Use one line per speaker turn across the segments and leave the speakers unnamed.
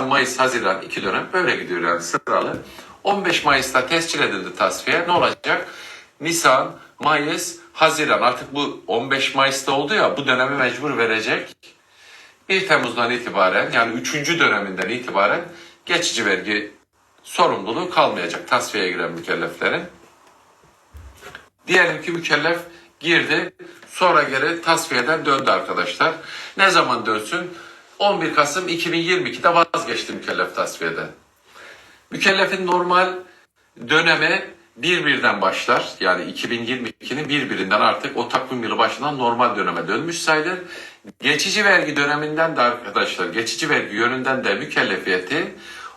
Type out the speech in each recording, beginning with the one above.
Mayıs, Haziran iki dönem böyle gidiyor yani sıralı. 15 Mayıs'ta tescil edildi tasfiye. Ne olacak? Nisan, Mayıs, Haziran artık bu 15 Mayıs'ta oldu ya bu dönemi mecbur verecek. 1 Temmuz'dan itibaren yani 3. döneminden itibaren geçici vergi sorumluluğu kalmayacak tasfiyeye giren mükelleflerin. Diyelim ki mükellef girdi sonra geri tasfiyeden döndü arkadaşlar. Ne zaman dönsün? 11 Kasım 2022'de vazgeçti mükellef tasfiyeden. Mükellefin normal dönemi bir birden başlar. Yani 2022'nin bir birinden artık o takvim yılı başından normal döneme dönmüş sayılır. Geçici vergi döneminden de arkadaşlar, geçici vergi yönünden de mükellefiyeti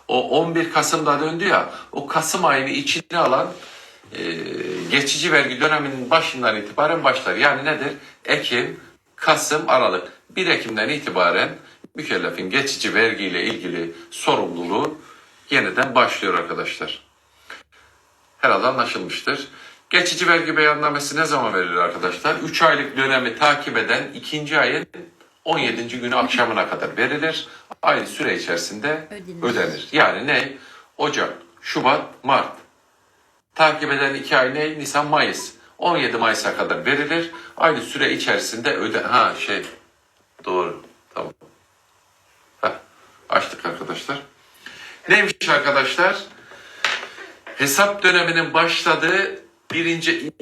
o 11 Kasım'da döndü ya, o Kasım ayını içine alan e, geçici vergi döneminin başından itibaren başlar. Yani nedir? Ekim, Kasım, Aralık. 1 Ekim'den itibaren mükellefin geçici vergiyle ilgili sorumluluğu yeniden başlıyor arkadaşlar. Herhalde anlaşılmıştır. Geçici vergi beyannamesi ne zaman verilir arkadaşlar? 3 aylık dönemi takip eden ikinci ayın 17. günü akşamına kadar verilir. Aynı süre içerisinde
Ödenir.
ödenir. Yani ne? Ocak, Şubat, Mart. Takip eden iki ay ne? Nisan, Mayıs. 17 Mayıs'a kadar verilir. Aynı süre içerisinde öde... Ha şey, doğru. Tamam. Heh, açtık arkadaşlar. Neymiş arkadaşlar? Hesap döneminin başladığı birinci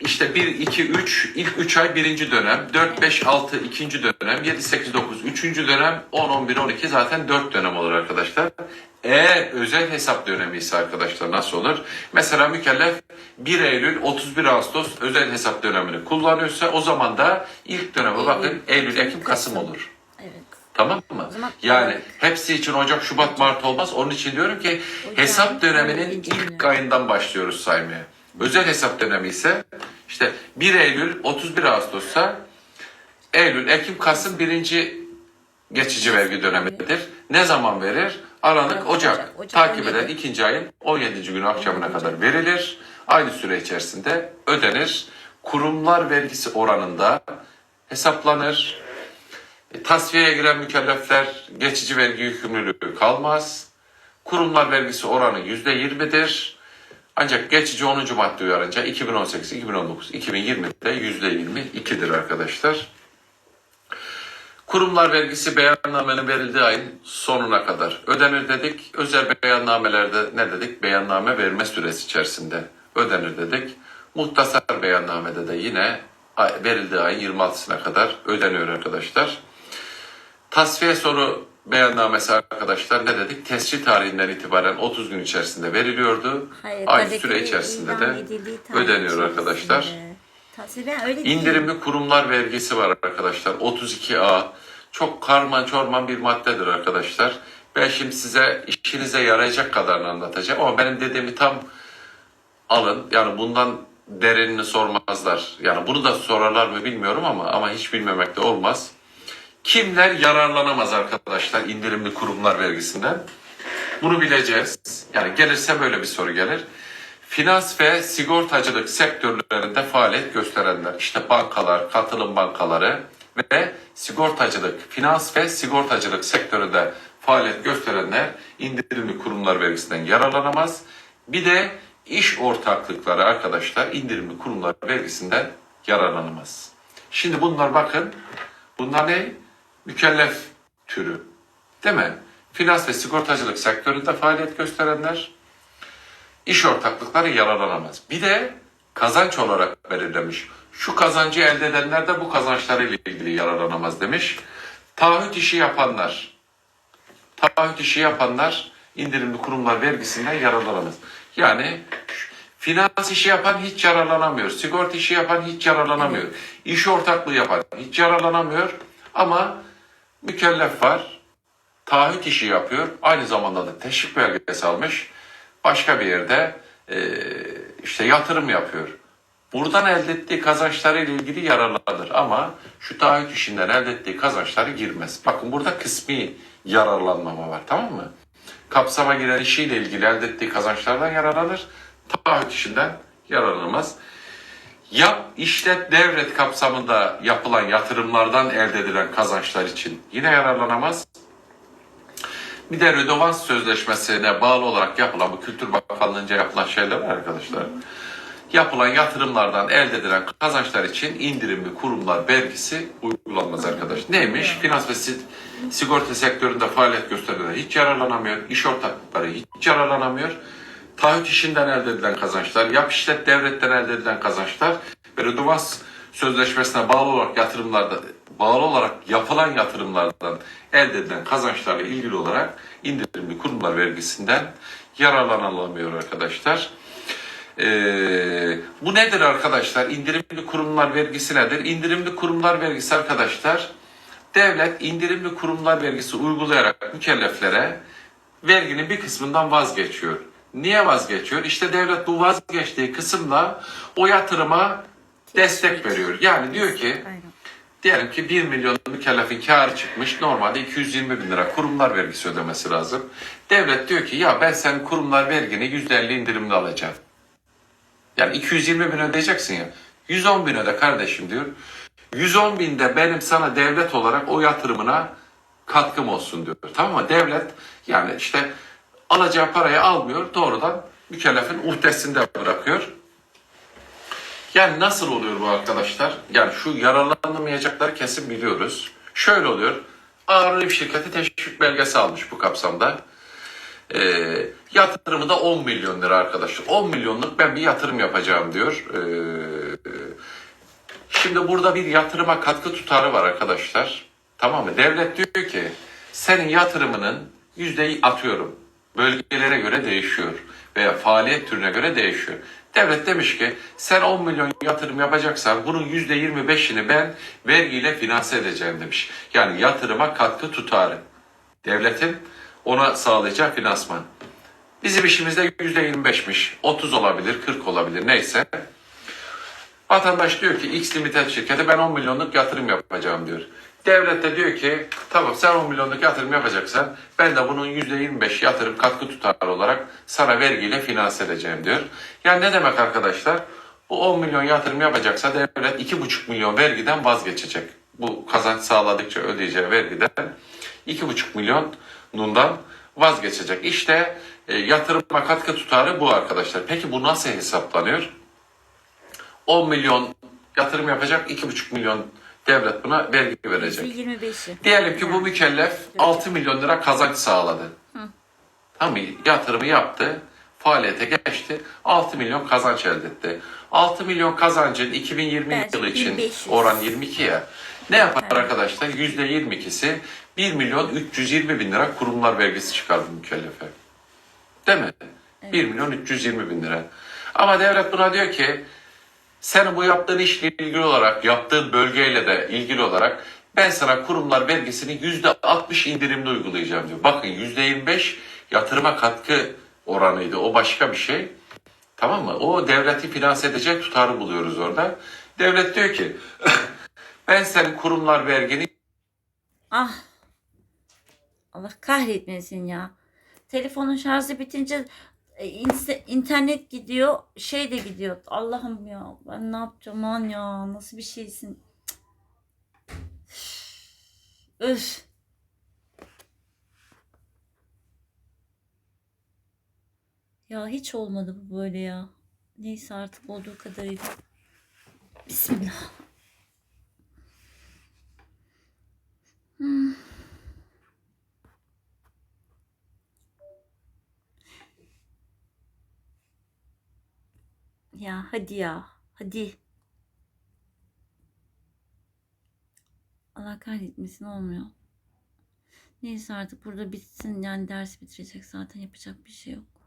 işte 1, 2, 3 ilk 3 ay birinci dönem, 4, 5, 6 ikinci dönem, 7, 8, 9 üçüncü dönem, 10, 11, 12 zaten 4 dönem olur arkadaşlar. Eğer özel hesap dönemi ise arkadaşlar nasıl olur? Mesela mükellef 1 Eylül 31 Ağustos özel hesap dönemini kullanıyorsa o zaman da ilk döneme bakın Eylül, Ekim, Kasım olur. Tamam mı? Yani hepsi için Ocak, Şubat, Mart olmaz. Onun için diyorum ki hesap döneminin ilk ayından başlıyoruz saymaya. Özel hesap dönemi ise işte 1 Eylül, 31 Ağustos'sa Eylül, Ekim, Kasım birinci geçici vergi dönemidir. Ne zaman verir? Aralık, Ocak. Takip
17.
eden ikinci ayın 17. günü akşamına kadar verilir. Aynı süre içerisinde ödenir. Kurumlar vergisi oranında hesaplanır. E, Tasfiyeye giren mükellefler geçici vergi yükümlülüğü kalmaz. Kurumlar vergisi oranı yüzde yirmidir. Ancak geçici 10. madde uyarınca 2018, 2019, 2020'de yüzde 22'dir arkadaşlar. Kurumlar vergisi beyannamenin verildiği ayın sonuna kadar ödenir dedik. Özel beyannamelerde ne dedik? Beyanname verme süresi içerisinde ödenir dedik. Muhtasar beyannamede de yine verildiği ayın 26'sına kadar ödeniyor arkadaşlar. Tasfiye soru beyannamesi arkadaşlar ne dedik? Tescil tarihinden itibaren 30 gün içerisinde veriliyordu.
Hayır, gazetede
süre içerisinde de ödeniyor arkadaşlar.
Öyle değil.
İndirimli kurumlar vergisi var arkadaşlar. 32A. Çok karman çorman bir maddedir arkadaşlar. Ben şimdi size işinize yarayacak kadarını anlatacağım ama benim dediğimi tam alın. Yani bundan derinini sormazlar. Yani bunu da sorarlar mı bilmiyorum ama ama hiç bilmemek de olmaz. Kimler yararlanamaz arkadaşlar indirimli kurumlar vergisinden? Bunu bileceğiz. Yani gelirse böyle bir soru gelir. Finans ve sigortacılık sektörlerinde faaliyet gösterenler, işte bankalar, katılım bankaları ve sigortacılık, finans ve sigortacılık sektöründe faaliyet gösterenler indirimli kurumlar vergisinden yararlanamaz. Bir de iş ortaklıkları arkadaşlar indirimli kurumlar vergisinden yararlanamaz. Şimdi bunlar bakın, bunlar ne? Mükellef türü. Değil mi? Finans ve sigortacılık sektöründe faaliyet gösterenler, iş ortaklıkları yararlanamaz. Bir de kazanç olarak belirlemiş. Şu kazancı elde edenler de bu kazançlarıyla ilgili yararlanamaz demiş. Taahhüt işi yapanlar, taahhüt işi yapanlar indirimli kurumlar vergisinden yararlanamaz. Yani finans işi yapan hiç yararlanamıyor. Sigorta işi yapan hiç yararlanamıyor. İş ortaklığı yapan hiç yararlanamıyor. Ama mükellef var. Taahhüt işi yapıyor. Aynı zamanda da teşvik belgesi almış. Başka bir yerde e, işte yatırım yapıyor. Buradan elde ettiği kazançlarıyla ilgili yararlanır ama şu taahhüt işinden elde ettiği kazançları girmez. Bakın burada kısmi yararlanmama var tamam mı? Kapsama giren işiyle ilgili elde ettiği kazançlardan yararlanır. Taahhüt işinden yararlanmaz. Yap, işlet, devret kapsamında yapılan yatırımlardan elde edilen kazançlar için yine yararlanamaz. Bir de Rödovans Sözleşmesi'ne bağlı olarak yapılan bu Kültür Bakanlığı'nca yapılan şeyler var arkadaşlar. Yapılan yatırımlardan elde edilen kazançlar için indirimli kurumlar vergisi uygulanmaz arkadaş. Neymiş? Finans ve si- sigorta sektöründe faaliyet gösterenler hiç yararlanamıyor. İş ortaklıkları hiç yararlanamıyor. Taahhüt işinden elde edilen kazançlar, yap işlet devletten elde edilen kazançlar ve Rödovans Sözleşmesi'ne bağlı olarak yatırımlarda bağlı olarak yapılan yatırımlardan elde edilen kazançlarla ilgili olarak indirimli kurumlar vergisinden yararlanılamıyor arkadaşlar. Ee, bu nedir arkadaşlar? İndirimli kurumlar vergisi nedir? İndirimli kurumlar vergisi arkadaşlar devlet indirimli kurumlar vergisi uygulayarak mükelleflere verginin bir kısmından vazgeçiyor. Niye vazgeçiyor? İşte devlet bu vazgeçtiği kısımla o yatırıma destek veriyor. Yani diyor ki. Diyelim ki 1 milyon mükellefin karı çıkmış. Normalde 220 bin lira kurumlar vergisi ödemesi lazım. Devlet diyor ki ya ben senin kurumlar vergini %50 indirimli alacağım. Yani 220 bin ödeyeceksin ya. 110 bin öde kardeşim diyor. 110 binde benim sana devlet olarak o yatırımına katkım olsun diyor. Tamam mı? Devlet yani işte alacağı parayı almıyor doğrudan mükellefin uhdesinde bırakıyor. Yani nasıl oluyor bu arkadaşlar? Yani şu yararlanamayacakları kesin biliyoruz. Şöyle oluyor. Ağır şirketi teşvik belgesi almış bu kapsamda. Ee, yatırımı da 10 milyon lira arkadaşlar. 10 milyonluk ben bir yatırım yapacağım diyor. Ee, şimdi burada bir yatırıma katkı tutarı var arkadaşlar. Tamam mı? Devlet diyor ki senin yatırımının yüzdeyi atıyorum. Bölgelere göre değişiyor. Veya faaliyet türüne göre değişiyor. Devlet demiş ki sen 10 milyon yatırım yapacaksan bunun yüzde 25'ini ben vergiyle finanse edeceğim demiş. Yani yatırıma katkı tutarı. Devletin ona sağlayacağı finansman. Bizim işimizde %25'miş. 30 olabilir, 40 olabilir neyse. Vatandaş diyor ki X Limited şirkete ben 10 milyonluk yatırım yapacağım diyor. Devlet de diyor ki tamam sen 10 milyonluk yatırım yapacaksan ben de bunun %25 yatırım katkı tutarı olarak sana vergiyle finanse edeceğim diyor. Yani ne demek arkadaşlar? Bu 10 milyon yatırım yapacaksa devlet 2,5 milyon vergiden vazgeçecek. Bu kazanç sağladıkça ödeyeceği vergiden 2,5 milyonundan vazgeçecek. İşte e, yatırıma katkı tutarı bu arkadaşlar. Peki bu nasıl hesaplanıyor? 10 milyon yatırım yapacak, 2,5 milyon devlet buna vergi verecek.
%25'i.
Diyelim ki bu mükellef 6 milyon lira kazanç sağladı. Tamam mı? Yatırımı yaptı, faaliyete geçti, 6 milyon kazanç elde etti. 6 milyon kazancın 2020
Bence
yılı için
1500.
oran 22 ya. Ne yapar arkadaşlar? %22'si 1 milyon 320 bin lira kurumlar vergisi çıkardı mükellefe. Değil mi? 1 milyon 320 bin lira. Ama devlet buna diyor ki senin bu yaptığın işle ilgili olarak, yaptığın bölgeyle de ilgili olarak ben sana kurumlar vergisini yüzde 60 indirimli uygulayacağım diyor. Bakın yüzde 25 yatırıma katkı oranıydı. O başka bir şey. Tamam mı? O devleti finanse edecek tutarı buluyoruz orada. Devlet diyor ki ben senin kurumlar vergini
Ah. Allah kahretmesin ya. Telefonun şarjı bitince e, internet gidiyor, şey de gidiyor. Allah'ım ya ben ne yapacağım lan ya? Nasıl bir şeysin? Öf. Ya hiç olmadı bu böyle ya. Neyse artık olduğu kadarıyla. Bismillah. Hmm. Ya hadi ya. Hadi. Allah kahretmesin olmuyor. Neyse artık burada bitsin. Yani ders bitirecek zaten yapacak bir şey yok.